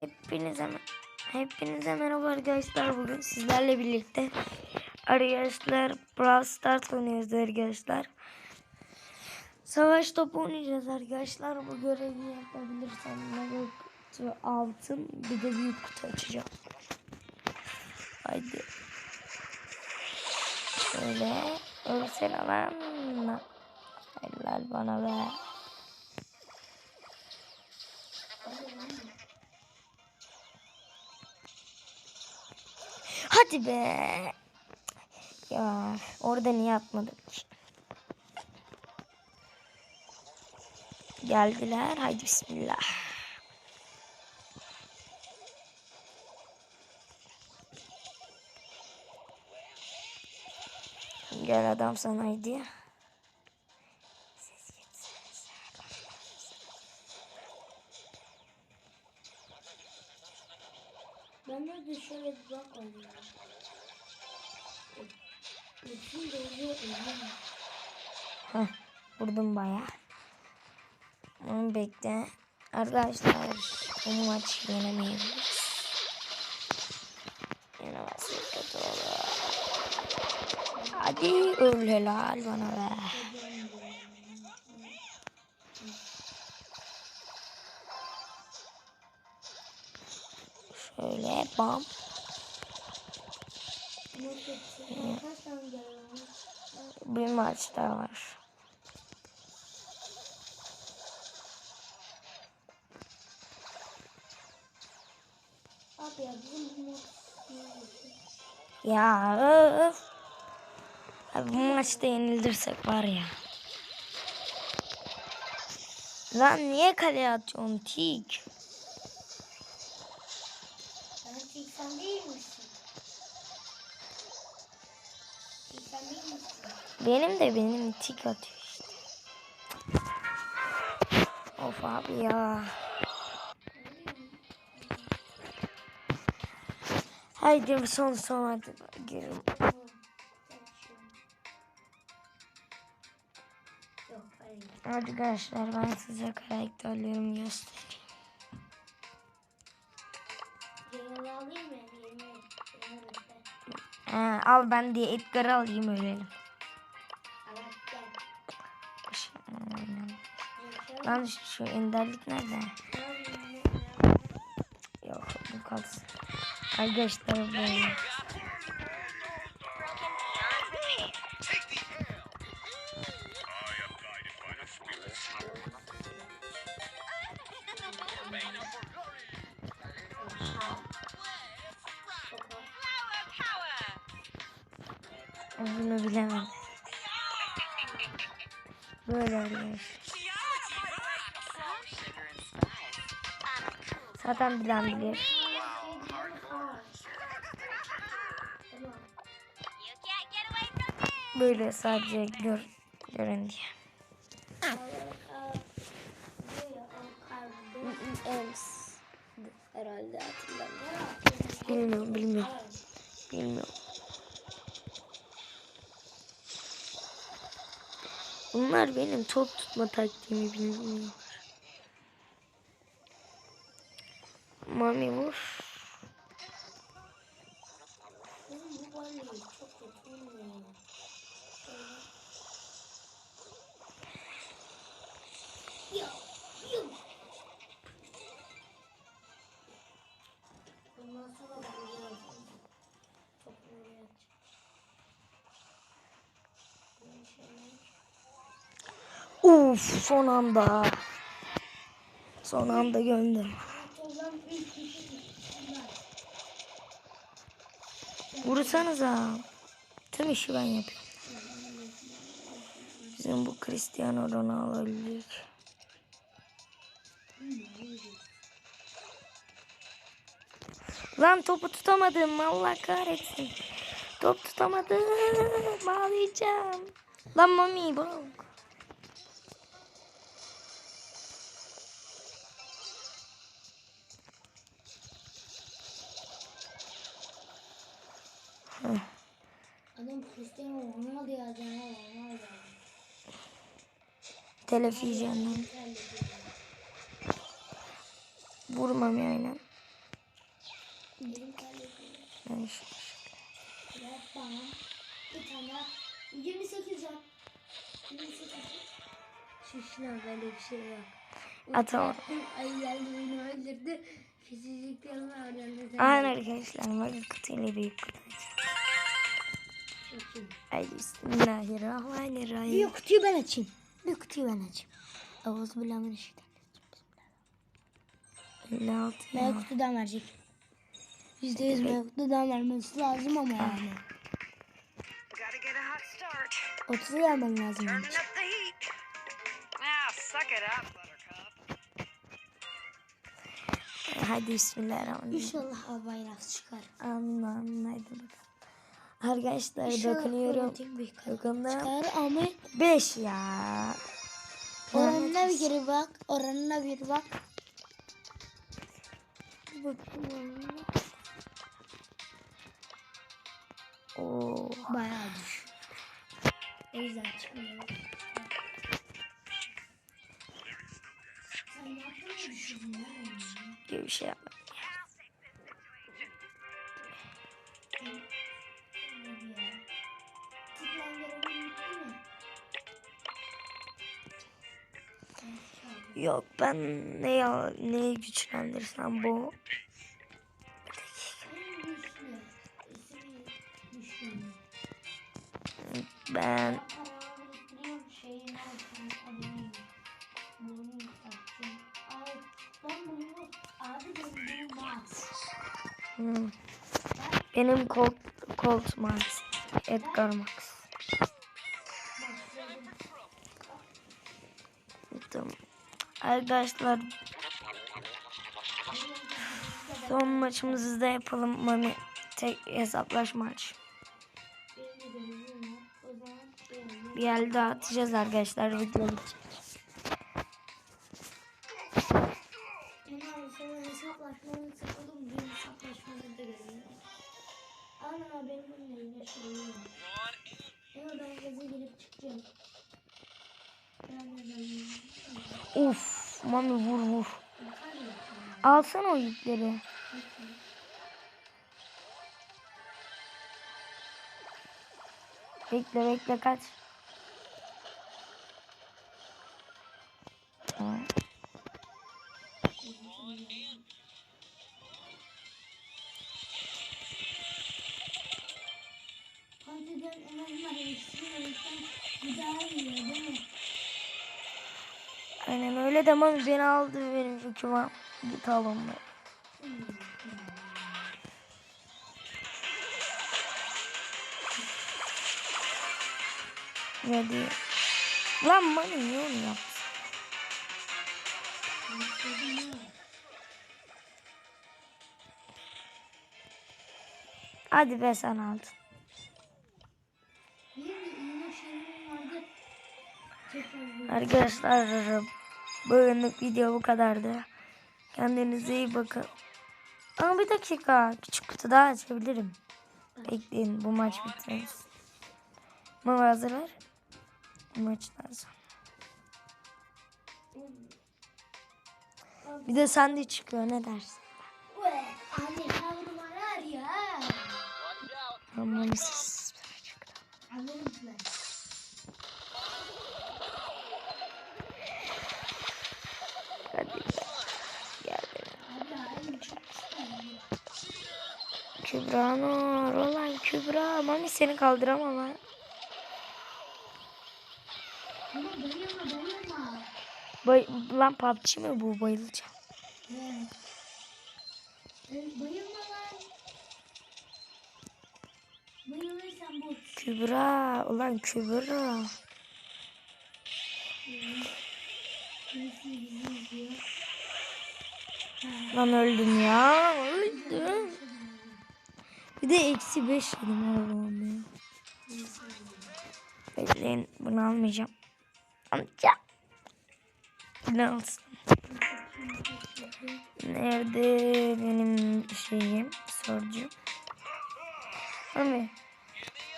Hepinize Hepinize merhaba arkadaşlar. Bugün sizlerle birlikte arkadaşlar Brawl Stars oynuyoruz arkadaşlar. Savaş topu oynayacağız arkadaşlar. Bu görevi yapabilirsem mega kutu altın bir de büyük kutu açacağım. Haydi. Şöyle ölsene lan. Helal bana be. Hadi be. Ya orada niye atmadık? ki? Geldiler. Haydi bismillah. Gel adam sana haydi. Ben de şöyle bir bak alıyorum. Bütün doğru öyle Heh, vurdum baya. Onu bekle. Arkadaşlar bu maç yenemeyebiliriz. Yenemezsek kötü olur. Hadi öl helal bana be. Şöyle bam. Bir maç daha var. Ya öf. Abi bu maçta yenilirsek var ya. Lan niye kaleye atıyorsun tik? Sen değil misin? Tiksen değil misin? Benim de benim tik atıyor işte. Of abi ya. Haydi son son hadi girelim. Arkadaşlar ben size karakterlerimi göstereyim. Alayım mı? Yeni. Ha, al ben diye Edgar'ı alayım ölelim. Lan şu, enderlik nerede? Yok bu kalsın. Arkadaşlar böyle. Bunu bilemem. Böyle arkadaşlar. Zaten bilen bilir. Böyle sadece gör, görün diye. Ems herhalde hatırlamıyorum. Bilmiyorum, bilmiyorum. Bilmiyorum. Bunlar benim top tutma taktiğimi bilmiyor. Mami vur. Oğlum bu Uf son anda. Son anda göndüm. Toplam 3 kişi Vursanıza. Tüm işi ben yapıyorum. Bizim bu Cristiano Ronaldo ölecek. Lan topu tutamadım. Allah kahretsin. Top tutamadım. Bağlayacağım. Lan mami bak. Adam Cristiano Ronaldo yazacağına Ronaldo. Ben. Vurmam yani. Kaybediyor. Ben bana. Bir tane daha. 28 can. 28 can. Şişler böyle bir şey yok. Atamam. Ay geldi beni öldürdü. Fiziklerini öğrendi. Aynen arkadaşlar. Bakın kutuyla büyük kutu. Ay bismillahirrahmanirrahim. Bir kutuyu ben açayım. Bir kutuyu ben açayım. Ağzı bilen işte. 56 Meyve kutudan verecek. Yüzde yüz meyve kutudan vermesi lazım ama yani. Gotta get a hot start. 30'u vermen lazım. Buttercup. Hadi bismillahirrahmanirrahim. İnşallah bayrak çıkar. Amin amin. Hadi bakalım. Arkadaşlar İnşallah dokunuyorum. Çıkar ama 5 ya. oranına bir geri bak. Oranına bir bak. Oo. Bayağı düş. O yüzden çıkmıyor. Gibi bir şey yapma. Ben ne ya neyi güçlendirsem bu. Ben benim Colt Colt Max. Edgar Max. Tamam. Arkadaşlar son maçımızı da yapalım. Mami tek hesaplaşma maç. Bir yer daha atacağız arkadaşlar. Video bitecek. Ana benim bununla yine şeyim var. Ama ben gaza girip çıkacağım. Uf, Mami vur vur. Alsana o yükleri. Bekle bekle kaç. Tamam. Mami beni aldı benim yükümü. Git al onları. Hadi. Lan Mami niye onu yaptın? Hadi be sen aldın. Arkadaşlar bugünlük video bu kadardı. Kendinize iyi bakın. Ama bir dakika küçük kutu daha açabilirim. Bekleyin bu maç bitmez. Mama hazır ver. Maçtan sonra. Bir de sende çıkıyor ne dersin? Anne yavrum arar ya. Aman siz. Kübra Nur. Olan Kübra. Mami seni kaldıramam ha. Bay lan PUBG mi bu bayılacağım. Evet. Lan. Kübra. Ulan Kübra. Lan öldüm ya. Öldüm. Bir de eksi beş yedim Allah'ım ya. Bekleyin bunu almayacağım. Amca. Ne alsın? Nerede benim şeyim? Sorucu. Mami.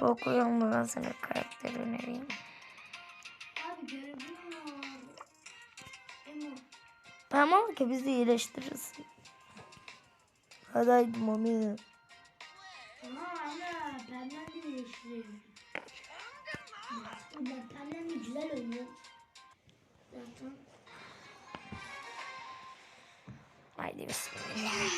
Bu mu ben sana karakter önereyim. Abi. Tamam ki bizi iyileştirirsin. Hadi haydi mami. Ben de güzel oynuyorum. Zaten Haydi bismillah.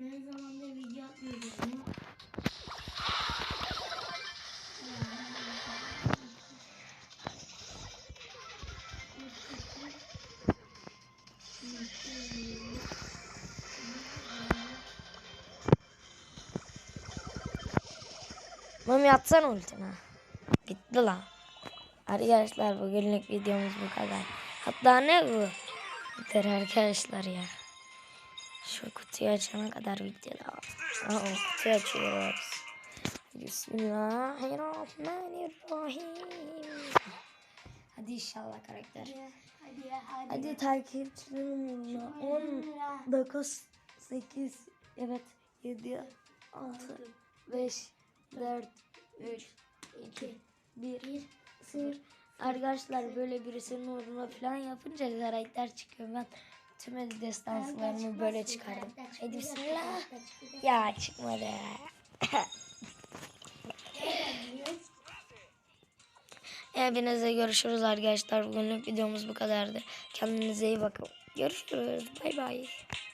ne zamandır video atmıyordum ama. Mami atsana ultini. Bitti lan. Arkadaşlar bugünlük videomuz bu kadar. Hatta ne bu? Biter arkadaşlar ya. Şu kutuyu açana kadar video da var. Aa, kutuyu açıyoruz. Bismillahirrahmanirrahim. Hadi inşallah karakter. Hadi ya hadi. Hadi takipçilerim 10, 9, 8, evet 7, 6, 5, 4, 3, 2, 1, 0. Arkadaşlar böyle birisinin uğruna falan yapınca karakter çıkıyor. Ben tüm destanslarımı böyle çıkardım. Hadi bismillah. Ya çıkmadı. Hepinize görüşürüz arkadaşlar. Bugünlük videomuz bu kadardı. Kendinize iyi bakın. Görüşürüz. Bay bay.